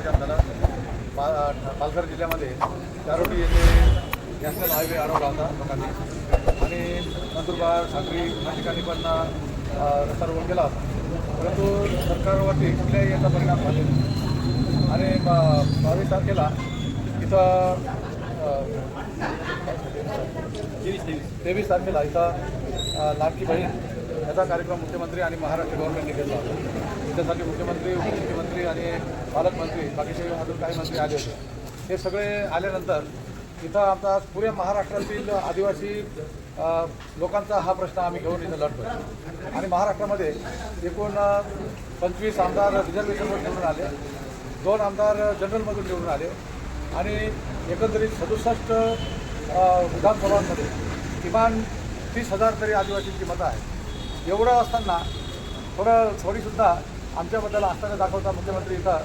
चक्काजाम झाला पा पालघर जिल्ह्यामध्ये चारोटी येथे नॅशनल हायवे अडवला होता लोकांनी. आणि नंदुरबार सागरी या ठिकाणी पण रस्ता रोड केला होता. परंतु सरकारवरती कुठल्याही याचा परिणाम झाले आणि बा- बावीस तारखेला इथं तेवीस तेवीस तारखेला इथं लाडकी बहीण याचा कार्यक्रम मुख्यमंत्री आणि महाराष्ट्र गव्हर्नमेंटने घेतला होता. त्यासाठी मुख्यमंत्री उपमुख्यमंत्री आणि पालकमंत्री बाकीचे अजून काही मंत्री आले होते. हे सगळे आल्यानंतर इथं आमचा पुऱ्या महाराष्ट्रातील आदिवासी लोकांचा हा प्रश्न आम्ही घेऊन इथं लढतो आणि महाराष्ट्रामध्ये एकूण पंचवीस आमदार रिझर्वेशनवर निवडून आले दोन आमदार जनरलमधून निवडून आले आणि एकंदरीत सदुसष्ट विधानसभांमध्ये किमान तीस हजार तरी आदिवासींची मतं आहेत. एवढं असताना थोडं थोडीसुद्धा आमच्याबद्दल आस्थाने दाखवता मुख्यमंत्री इथं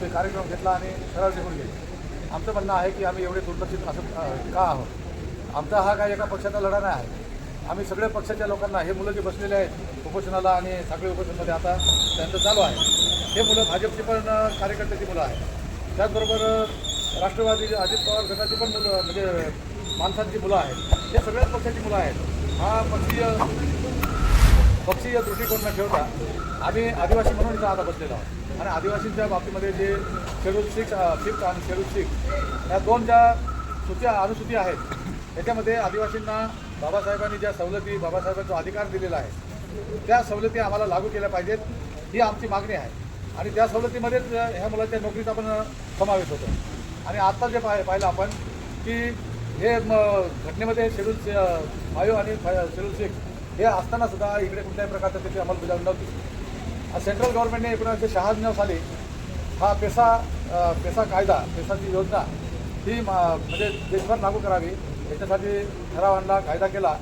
ते कार्यक्रम घेतला आणि ठराव निघून गेले. आमचं म्हणणं आहे की आम्ही एवढे दुर्लक्षित असं का आहोत? आमचा हा काही एका पक्षाचा लढा नाही आहे. आम्ही सगळ्या पक्षाच्या लोकांना हे मुलं जे बसलेले आहेत उपोषणाला आणि साखळी उपोषणमध्ये आता त्यांचं चालू आहे. हे मुलं भाजपची पण कार्यकर्त्याची मुलं आहेत. त्याचबरोबर राष्ट्रवादी अजित पवार गटाची पण मुलं म्हणजे माणसांची मुलं आहेत. हे सगळ्याच पक्षाची मुलं आहेत. हा पक्षीय पक्षीय दृष्टिकोन न ठेवता आम्ही आदिवासी म्हणून इथं आता बसलेलो आहोत. आणि आदिवासींच्या बाबतीमध्ये जे शेड्यूल सिक्स फिफ्थ आणि शेड्यूल सिक्स या दोन ज्या सूच्या अनुसूची आहेत याच्यामध्ये आदिवासींना बाबासाहेबांनी ज्या सवलती बाबासाहेबांचा अधिकार दिलेला आहे त्या सवलती आम्हाला लागू केल्या पाहिजेत ही आमची मागणी आहे. आणि त्या सवलतीमध्येच ह्या मुलाच्या नोकरीचा पण समावेश होतो. आणि आत्ता जे पाह पाहिलं आपण की हे म घटनेमध्ये शेड्यूल फाईव्ह आणि शेड्यूल सिक्स हे असताना सुद्धा इकडे कुठल्याही प्रकारचं त्याची अंमलबजावणी नव्हती. सेंट्रल गव्हर्नमेंटने एकोणीसशे शहाण्णव साली हा पेसा पेसा कायदा पेसाची योजना ही मा- म्हणजे देशभर लागू करावी याच्यासाठी ठराव आणला कायदा केला.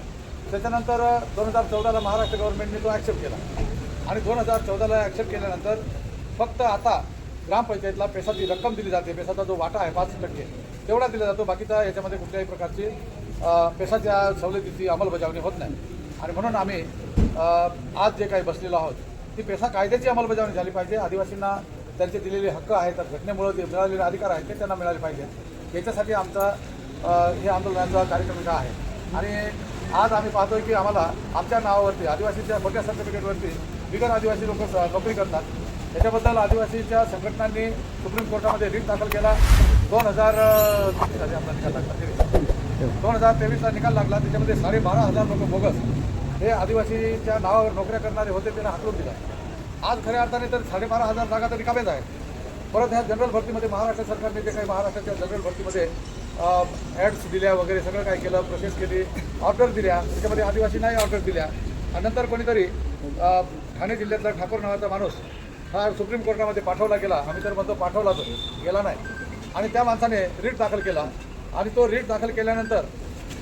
त्याच्यानंतर दोन हजार चौदाला महाराष्ट्र गव्हर्नमेंटने तो ॲक्सेप्ट केला. आणि दोन हजार चौदाला ॲक्सेप्ट केल्यानंतर फक्त आता ग्रामपंचायतला पेसाची रक्कम दिली जाते. पेसाचा जो वाटा आहे पाच टक्के तेवढा दिला जातो. बाकीचा याच्यामध्ये कुठल्याही प्रकारची पेसाच्या सवलतीची अंमलबजावणी होत नाही. आणि म्हणून आम्ही आज जे काही बसलेलो आहोत ती पेसा कायद्याची अंमलबजावणी झाली पाहिजे. आदिवासींना त्यांचे दिलेले हक्क आहेत तर जे मिळालेले अधिकार आहेत ते त्यांना मिळाले पाहिजेत. याच्यासाठी आमचा हे आंदोलनाचा कार्यक्रम इथं आहे. आणि आज आम्ही पाहतोय की आम्हाला आमच्या नावावरती आदिवासीच्या मोठ्या सर्टिफिकेटवरती बिगर आदिवासी लोक नोकरी करतात. त्याच्याबद्दल आदिवासीच्या संघटनांनी सुप्रीम कोर्टामध्ये रिट दाखल केला. दोन हजार किती झाले आपला निकाल लागला? दोन हजार तेवीसला निकाल लागला त्याच्यामध्ये साडेबारा हजार लोक बोगस. हे आदिवासीच्या नावावर नोकऱ्या करणारे होते त्यांना हाकलून दिला. आज खऱ्या अर्थाने तर साडेबारा हजार जागा तर निकामेच आहेत. परत ह्या जनरल भरतीमध्ये महाराष्ट्र सरकारने जे काही महाराष्ट्राच्या जनरल भरतीमध्ये ॲड्स दिल्या वगैरे सगळं काय केलं प्रोसेस केली ऑर्डर दिल्या त्याच्यामध्ये आदिवासी नाही ऑर्डर दिल्या. आणि नंतर कोणीतरी ठाणे जिल्ह्यातला ठाकूर नावाचा माणूस हा सुप्रीम कोर्टामध्ये पाठवला गेला. आम्ही तर म्हणतो पाठवला तो गेला नाही. आणि त्या माणसाने रीट दाखल केला. आणि तो रीट दाखल केल्यानंतर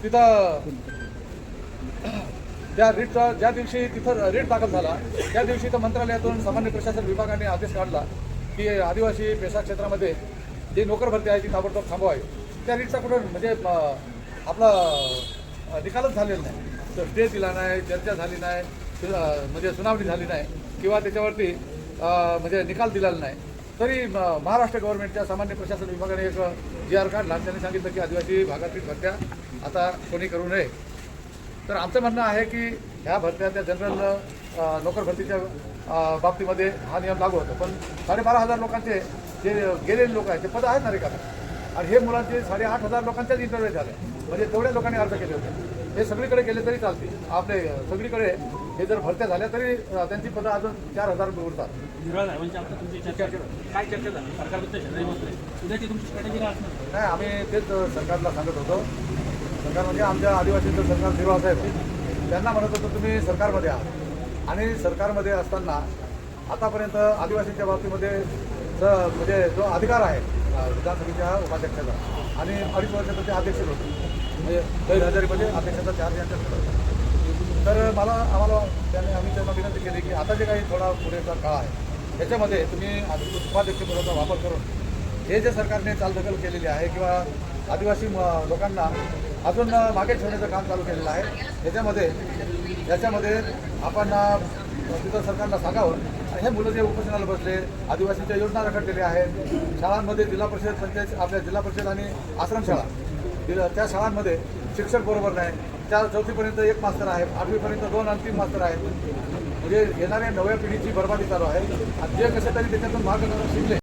तिथं ज्या रीटचा ज्या दिवशी तिथं रीट दाखल झाला त्या दिवशी तर मंत्रालयातून सामान्य प्रशासन विभागाने आदेश काढला की आदिवासी पेशा क्षेत्रामध्ये जी नोकर भरती आहे ती ताबडतोब थांबवावी. त्या रीटचा कुठं म्हणजे आपला निकालच झालेला नाही. तर स्टे दिला नाही चर्चा झाली नाही म्हणजे सुनावणी झाली नाही किंवा त्याच्यावरती म्हणजे निकाल दिलेला नाही. तरी म- महाराष्ट्र गव्हर्नमेंटच्या सामान्य प्रशासन विभागाने एक जी आर काढला त्यांनी सांगितलं की आदिवासी भागातील भरत्या आता कोणी करू नये. तर आमचं म्हणणं आहे की ह्या भरत्या त्या जनरल नोकर भरतीच्या बाबतीमध्ये हा नियम लागू होतो. पण साडेबारा हजार लोकांचे जे गेलेले लोक आहेत ते पद आहेत ना रिकामे आणि हे मुलांचे साडेआठ हजार लोकांच्याच इंटरव्ह्यू झाले म्हणजे तेवढ्या लोकांनी अर्ज केले होते. हे सगळीकडे केले तरी चालतील. आपले सगळीकडे हे जर भरत्या झाल्या तरी त्यांची पदं अजून चार हजार उरतात. निर्णय झाला? म्हणजे नाही आम्ही तेच सरकारला सांगत होतो. सरकार म्हणजे आमच्या आदिवासींचं सरकार निर्वाह साहेब त्यांना म्हणत होतो तुम्ही सरकारमध्ये आहात. आणि सरकारमध्ये असताना आतापर्यंत आदिवासींच्या बाबतीमध्ये म्हणजे जो अधिकार आहे विधानसभेच्या उपाध्यक्षाचा आणि अडीच वर्षाचं ते अध्यक्ष होते म्हणजे गैर हजेरीमध्ये अध्यक्षाचा चार्ज यांच्याकडे होता. तर मला आम्हाला त्याने आम्ही त्यांना विनंती केली की आता जे काही थोडा पुढेचा काळ आहे त्याच्यामध्ये तुम्ही आधी- उपाध्यक्षपदाचा वापर करून हे जे सरकारने चालढकल केलेली आहे किंवा आदिवासी म- लोकांना अजून मागे ठेवण्याचं काम चालू केलेलं आहे याच्यामध्ये याच्यामध्ये आपण तिथं सरकारला सांगावं. आणि हे मुलं जे उपोषणाला बसले आदिवासींच्या योजना रखडलेल्या आहेत. शाळांमध्ये जिल्हा परिषद पंचायत आपल्या जिल्हा परिषद आणि आश्रमशाळा त्या शाळांमध्ये शिक्षक बरोबर नाही. त्या चौथीपर्यंत एक मास्तर आहे आठवीपर्यंत दोन अंतिम मास्तर आहेत. म्हणजे येणाऱ्या नव्या पिढीची बरबादी चालू आहे. आणि जे कसे तरी त्याच्यातून मार्गदर्शन शिकले.